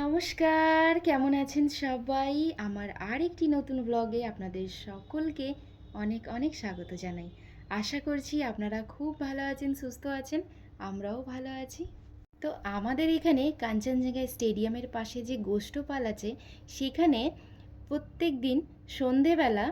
নমস্কার, কেমন আছেন সবাই? আমার আর একটি নতুন ব্লগে আপনাদের সকলকে অনেক অনেক স্বাগত জানাই। আশা করছি আপনারা খুব ভালো আছেন, সুস্থ আছেন, আমরাও ভালো আছি। তো আমাদের এখানে কাঞ্চনজঙ্ঘা স্টেডিয়ামের পাশে যে গোষ্ঠপাল আছে, সেখানে প্রত্যেক দিন সন্ধেবেলা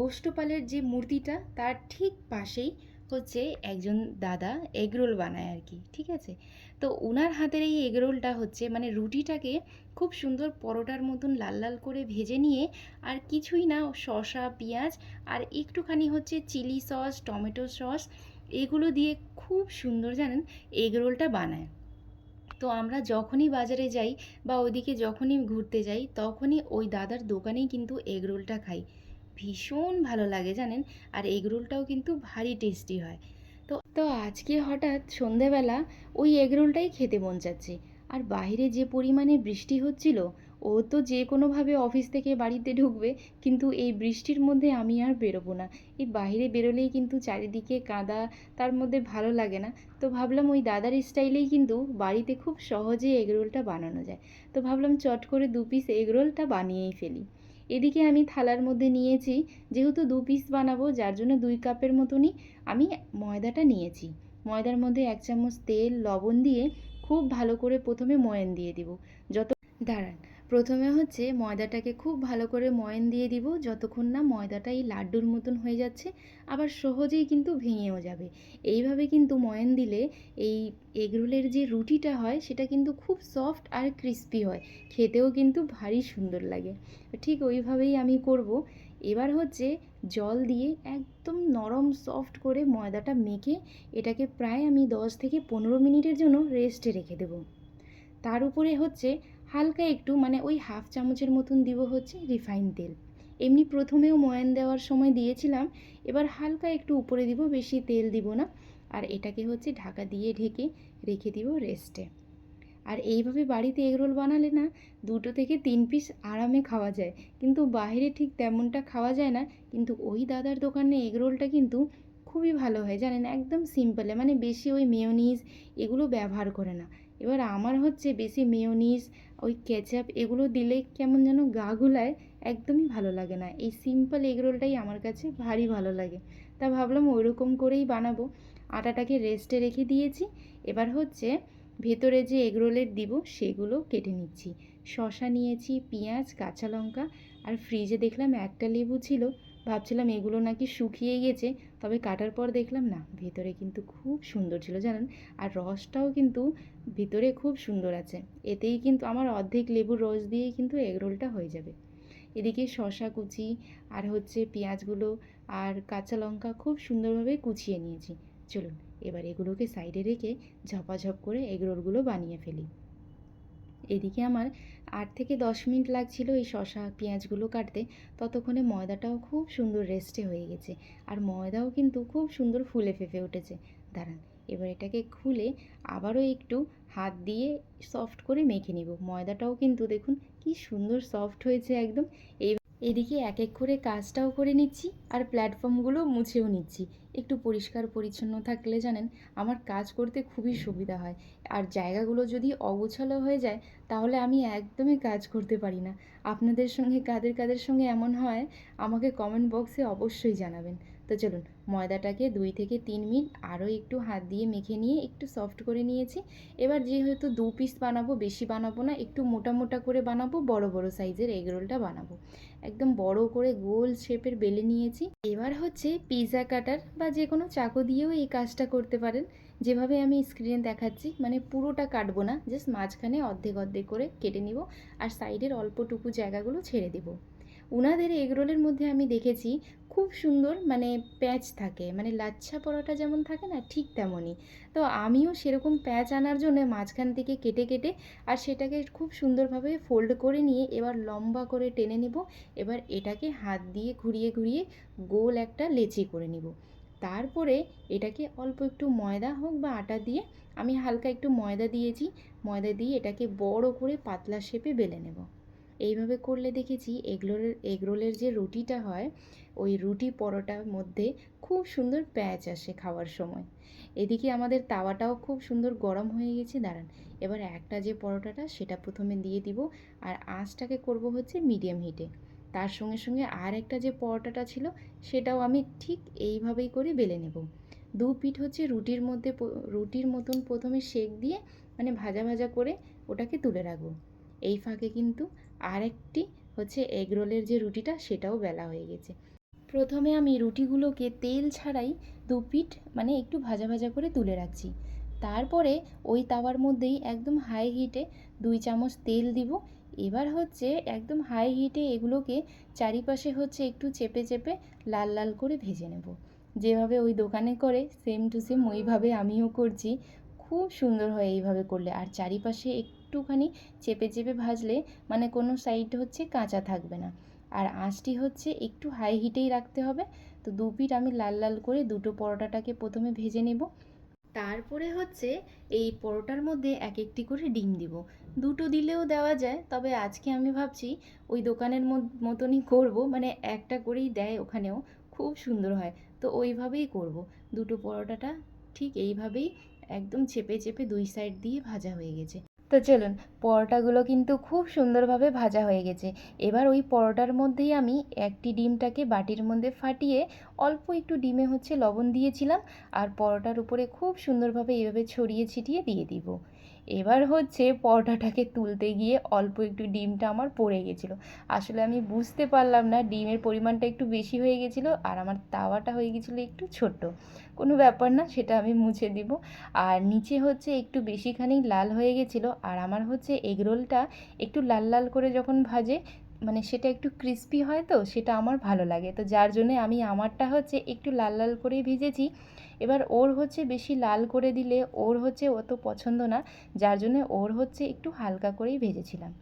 গোষ্ঠপালের যে মূর্তিটা, তার ঠিক পাশেই হচ্ছে একজন দাদা এগরোল বানায় আর কি, ঠিক আছে? তো ওনার হাতের এই এগরোলটা হচ্ছে মানে রুটিটাকে খুব সুন্দর পরোটার মতন লাল লাল করে ভেজে নিয়ে আর কিছুই না, শসা, পেঁয়াজ আর একটুখানি হচ্ছে চিলি সস, টমেটো সস এগুলো দিয়ে খুব সুন্দর জানেন এগরোলটা বানায়। তো আমরা যখনই বাজারে যাই বা ওইদিকে যখনই ঘুরতে যাই তখনই ওই দাদার দোকানেই কিন্তু এগরোলটা খাই। ভীষণ ভালো লাগে জানেন আর এগরোলটাও কিন্তু ভারী টেস্টি হয়। তো আজকে হঠাৎ সন্ধেবেলা ওই এগরোলটাই খেতে মন চাচ্ছে। আর বাইরে যে পরিমাণে বৃষ্টি হচ্ছিল, ও তো যে কোনোভাবে অফিস থেকে বাড়িতে ঢুকবে, কিন্তু এই বৃষ্টির মধ্যে আমি আর বেরোবো না। এই বাইরে বেরোলেই কিন্তু চারিদিকে কাদা, তার মধ্যে ভালো লাগে না। তো ভাবলাম ওই দাদার স্টাইলেই কিন্তু বাড়িতে খুব সহজে এগরোলটা বানানো যায়। তো ভাবলাম চট করে দু পিস এগরোলটা বানিয়েই ফেলি। এদিকে আমি থালার মধ্যে নিয়েছি, যেহেতু দু পিস বানাবো, যার জন্য দুই কাপের মতনই আমি ময়দাটা নিয়েছি। ময়দার মধ্যে এক চামচ তেল, লবণ দিয়ে খুব ভালো করে প্রথমে ময়ান দিয়ে দিব। যত দাঁড়ান প্রথমে হচ্ছে ময়দাটাকে খুব ভালো করে ময়ান দিয়ে দিব। যতক্ষণ না ময়দাটা এই লাড্ডুর মতন হয়ে যাচ্ছে, আবার সহজেই কিন্তু ভেঙেও যাবে। এইভাবে কিন্তু ময়ান দিলে এই এগরোলের যে রুটিটা হয়, সেটা কিন্তু খুব সফট আর ক্রিস্পি হয়। খেতেও কিন্তু ভারী সুন্দর লাগে। ঠিক ওইভাবেই আমি করব। এবার হচ্ছে জল দিয়ে একদম নরম সফট করে ময়দাটা মেখে এটাকে প্রায় আমি দশ থেকে পনেরো মিনিটের জন্য রেস্টে রেখে দেবো। তার উপরে হচ্ছে হালকা একটু মানে ওই হাফ চামচের মতন দিব হচ্ছে রিফাইন তেল। এমনি প্রথমেও ময়ান দেওয়ার সময় দিয়েছিলাম, এবার হালকা একটু উপরে দিব, বেশি তেল দিব না। আর এটাকে হচ্ছে ঢাকা দিয়ে ঢেকে রেখে দিব রেস্টে। আর এইভাবে বাড়িতে এগরোল বানালে না, দুটো থেকে তিন পিস আরামে খাওয়া যায়। কিন্তু বাইরে ঠিক তেমনটা খাওয়া যায় না, কিন্তু ওই দাদার দোকানে এগরোলটা কিন্তু খুবই ভালো হয়, জানেন? একদম সিম্পলে মানে বেশি ওই মেয়োনিজ এগুলো ব্যবহার করে না। এবার আমার হচ্ছে বেশি মেয়োনিজ ওই কেচাপ এগুলো দিলে কেমন যেন গা গুলায় একদমই ভালো লাগে না। এই সিম্পল এগরোলটাই আমার কাছে ভারী ভালো লাগে। তা ভাবলাম ওইরকম করেই বানাবো। আটাটাকে রেস্টে রেখে দিয়েছি। এবার হচ্ছে ভেতরে যে এগরোলের দিব সেগুলো কেটে নিচ্ছি। শশা নিয়েছি, পেঁয়াজ, কাঁচা লঙ্কা, আর ফ্রিজে দেখলাম একটা লেবু ছিল। ভাবছিলাম এগুলো নাকি শুকিয়ে গেছে, তবে কাটার পর দেখলাম না, ভেতরে কিন্তু খুব সুন্দর ছিল জানেন, আর রসটাও কিন্তু ভিতরে খুব সুন্দর আছে, এতেই কিন্তু আমার অর্ধেক লেবুর রস দিয়েই কিন্তু এগরোলটা হয়ে যাবে। এদিকে শশা কুচি আর হচ্ছে পেঁয়াজগুলো আর কাঁচা লঙ্কা খুব সুন্দরভাবে কুচিয়ে নিয়েছি, চলুন এবার এগুলোকে সাইডে রেখে ঝপাঝপ করে এগরোলগুলো বানিয়ে ফেলি। এদিকে আমার আট থেকে দশ মিনিট লাগছিল এই শশা পেঁয়াজগুলো কাটতে। ততক্ষণে ময়দাটাও খুব সুন্দর রেস্টে হয়ে গেছে। আর ময়দাও কিন্তু খুব সুন্দর ফুলে ফেঁপে উঠেছে। দাঁড়ান, এবার এটাকে খুলে আবারও একটু হাত দিয়ে সফট করে মেখে নিব। ময়দাটাও কিন্তু দেখুন কি সুন্দর সফট হয়েছে একদম। এই এদিকে এক এক করে কাজটাও করে নিচ্ছি আর প্ল্যাটফর্মগুলো মুছেও নিচ্ছি। একটু পরিষ্কার পরিচ্ছন্ন থাকলে জানেন, আমার কাজ করতে খুবই সুবিধা হয়। আর জায়গাগুলো যদি অগোছালো হয়ে যায়, তাহলে আমি একদমই কাজ করতে পারি না। আপনাদের সঙ্গে, কাদের কাদের সঙ্গে এমন হয়, আমাকে কমেন্ট বক্সে অবশ্যই জানাবেন। তো চলুন, ময়দাটাকে দুই থেকে তিন মিনিট আরও একটু হাত দিয়ে মেখে নিয়ে একটু সফট করে নিয়েছি। এবার যেহেতু দু পিস বানাবো, বেশি বানাবো না, একটু মোটা মোটা করে বানাবো, বড় বড় সাইজের এগরোলটা বানাবো। একদম বড় করে গোল শেপের বেলে নিয়েছি। এবার হচ্ছে পিৎজা কাটার বা যে কোনো চাকু দিয়েও এই কাজটা করতে পারেন। যেভাবে আমি স্ক্রিনে দেখাচ্ছি মানে পুরোটা কাটবো না জাস্ট মাঝখানে অর্ধেক অর্ধেক করে কেটে নিব আর সাইডের অল্পটুকু জায়গাগুলো ছেড়ে দেবো। উনাদের এগরোলের মধ্যে আমি দেখেছি খুব সুন্দর মানে প্যাঁচ থাকে। মানে লাচ্ছা পরোটা যেমন থাকে না, ঠিক তেমনই। তো আমিও সেরকম প্যাঁচ আনার জন্য মাঝখান থেকে কেটে কেটে আর সেটাকে খুব সুন্দরভাবে ফোল্ড করে নিয়ে এবার লম্বা করে টেনে নেব। এবার এটাকে হাত দিয়ে ঘুরিয়ে ঘুরিয়ে গোল একটা লেচি করে নিব। তারপরে এটাকে অল্প একটু ময়দা হোক বা আটা দিয়ে আমি হালকা একটু ময়দা দিয়েছি। ময়দা দিয়ে এটাকে বড় করে পাতলা শেপে বেলে নেব। এইভাবে করলে দেখেছি এগরোলের এগরোলের যে রুটিটা হয়, ওই রুটি পরোটার মধ্যে খুব সুন্দর প্যাঁচ আসে খাওয়ার সময়। এদিকে আমাদের তাওয়াটাও খুব সুন্দর গরম হয়ে গেছে, দাঁড়ান। এবার একটা যে পরোটাটা, সেটা প্রথমে দিয়ে দিব। আর আঁচটাকে করব হচ্ছে মিডিয়াম হিটে। তার সঙ্গে সঙ্গে আর একটা যে পরোটাটা ছিল, সেটাও আমি ঠিক এইভাবেই করে বেলে নেব। দু পিঠ হচ্ছে রুটির মধ্যে রুটির মতন প্রথমে সেক দিয়ে মানে ভাজা ভাজা করে ওটাকে তুলে রাখব। এই ফাঁকে কিন্তু আরেকটি হচ্ছে এগ রোলের যে রুটিটা, সেটাও বেলা হয়ে গেছে। প্রথমে আমি রুটিগুলোকে তেল ছাড়াই দু পিঠ মানে একটু ভাজা ভাজা করে তুলে রাখছি। তারপরে ওই তাওয়ার মধ্যেই একদম হাই হিটে দুই চামচ তেল দিব। এবার হচ্ছে একদম হাই হিটে এগুলোকে চারিপাশে হচ্ছে একটু চেপে চেপে লাল লাল করে ভেজে নেব। যেভাবে ওই দোকানে করে সেম টু সেম ওইভাবে আমিও করছি। খুব সুন্দর হয় এইভাবে করলে। আর চারিপাশে একটুখানি চেপে চেপে ভাজলে মানে কোনো সাইড হচ্ছে কাঁচা থাকবে না। আর আঁচটি হচ্ছে একটু হাই হিটেই রাখতে হবে। তো দু পিঠ আমি লাল লাল করে দুটো পরোটাটাকে প্রথমে ভেজে নেব। তারপরে হচ্ছে এই পরোটার মধ্যে এক একটি করে ডিম দিব। দুটো দিলেও দেওয়া যায়, তবে আজকে আমি ভাবছি ওই দোকানের মতনই করব। মানে একটা করেই দেয় ওখানেও। খুব সুন্দর হয়। তো ওইভাবেই করব। দুটো পরোটাটা ঠিক এইভাবেই একদম চেপে চেপে দুই সাইড দিয়ে ভাজা হয়ে গেছে। তো চলুন, পরোটাগুলো কিন্তু খুব সুন্দরভাবে ভাজা হয়ে গেছে। এবার ওই পরোটার মধ্যেই আমি একটি ডিমটাকে বাটির মধ্যে ফাটিয়ে অল্প একটু ডিমে হচ্ছে লবণ দিয়েছিলাম আর পরোটার উপরে খুব সুন্দরভাবে এভাবে ছড়িয়ে ছিটিয়ে দিয়ে দিব। এবার হচ্ছে পরোটাটাকে তুলতে গিয়ে অল্প একটু ডিমটা আমার পড়ে গেছিল। আসলে আমি বুঝতে পারলাম না ডিমের পরিমাণটা একটু বেশি হয়ে গেছিল আর আমার তাওয়াটা হয়ে গেছিল একটু ছোট কোনো ব্যাপার না, সেটা আমি মুছে দিব। আর নিচে হচ্ছে একটু বেশিখানি লাল হয়ে গেছিল, আর আমার হচ্ছে এগরোলটা একটু লাল লাল করে যখন ভাজে মানে সেটা একটু ক্রিস্পি হয় তো, সেটা আমার ভালো লাগে। তো যার জন্যে আমি আমারটা হচ্ছে একটু লাল লাল করেই ভেজেছি। এবার ওর হচ্ছে বেশি লাল করে দিলে ওর হচ্ছে অত পছন্দ না, যার জন্য ওর হচ্ছে একটু হালকা করেই ভেজেছিলাম।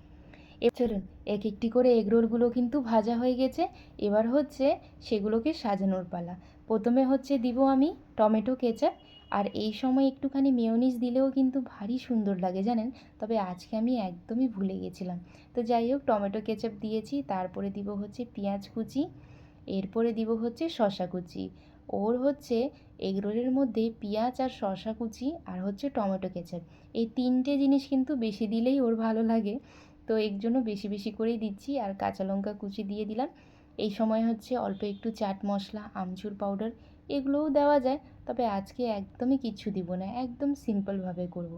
এ চলুন, এক একটি করে এগরোলগুলো কিন্তু ভাজা হয়ে গেছে। এবার হচ্ছে সেগুলোকে সাজানোর পালা। প্রথমে হচ্ছে দিব আমি টমেটো কেচাপ, আর এই সময় একটুখানি মেয়োনিজ দিলেও কিন্তু ভারী সুন্দর লাগে জানেন? তবে আজকে আমি একদমই ভুলে গেছিলাম। তো যাই হোক, টমেটো কেচাপ দিয়েছি, তারপরে দিব হচ্ছে পেঁয়াজ কুচি, এরপরে দিব হচ্ছে শসা কুচি। ওর হচ্ছে এগরোলের মধ্যে পেঁয়াজ আর শশা কুচি আর হচ্ছে টমেটো কেচাপ। এই তিনটে জিনিস কিন্তু বেশি দিলেই ওর ভালো লাগে। তো এর জন্য বেশি বেশি করেই দিচ্ছি, আর কাঁচা লঙ্কা কুচি দিয়ে দিলাম। এই সময় হচ্ছে অল্প একটু চাট মশলা, আমচুর পাউডার এগুলোও দেওয়া যায়। তবে আজকে একদমই কিচ্ছু দিব না, একদম সিম্পলভাবে করব।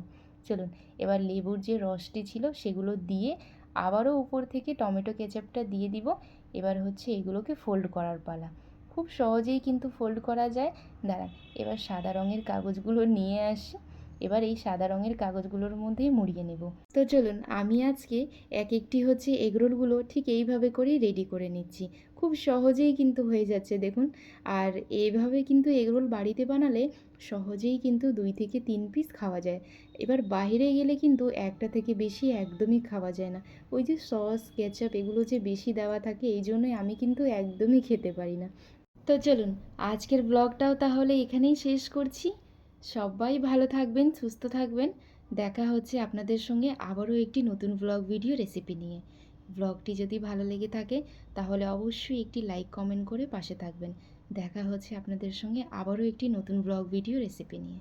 চলুন, এবার লেবুর যে রসটি ছিল সেগুলো দিয়ে আবারও উপর থেকে টমেটো কেচাপটা দিয়ে দিব। এবার হচ্ছে এগুলোকে ফোল্ড করার পালা। খুব সহজেই কিন্তু ফোল্ড করা যায়। দাঁড়ান, এবার সাদা রঙের কাগজগুলো নিয়ে আসি। এবার এই সাদা রঙের কাগজগুলোর মধ্যে মুড়িয়ে নেব। তো চলুন, আমি আজকে এক একটি হচ্ছে এগরোলগুলো ঠিক এইভাবে করেই রেডি করে নিচ্ছি। খুব সহজেই কিন্তু হয়ে যাচ্ছে, দেখুন। আর এইভাবে কিন্তু এগরোল বাড়িতে বানালে সহজেই কিন্তু দুই থেকে তিন পিস খাওয়া যায়। এবার বাইরে গেলে কিন্তু একটা থেকে বেশি একদমই খাওয়া যায় না। ওই যে সস কেচাপ এগুলো যে বেশি দেওয়া থাকে, এই জন্যই আমি কিন্তু একদমই খেতে পারি না। তো চলুন, আজকের ব্লগটাও তাহলে এখানেই শেষ করছি। সবাই ভালো থাকবেন, সুস্থ থাকবেন। দেখা হচ্ছে আপনাদের সঙ্গে আবারও একটি নতুন ব্লগ ভিডিও রেসিপি নিয়ে। ব্লগটি যদি ভালো লেগে থাকে, তাহলে অবশ্যই একটি লাইক কমেন্ট করে পাশে থাকবেন। দেখা হচ্ছে আপনাদের সঙ্গে আবারও একটি নতুন ব্লগ ভিডিও রেসিপি নিয়ে।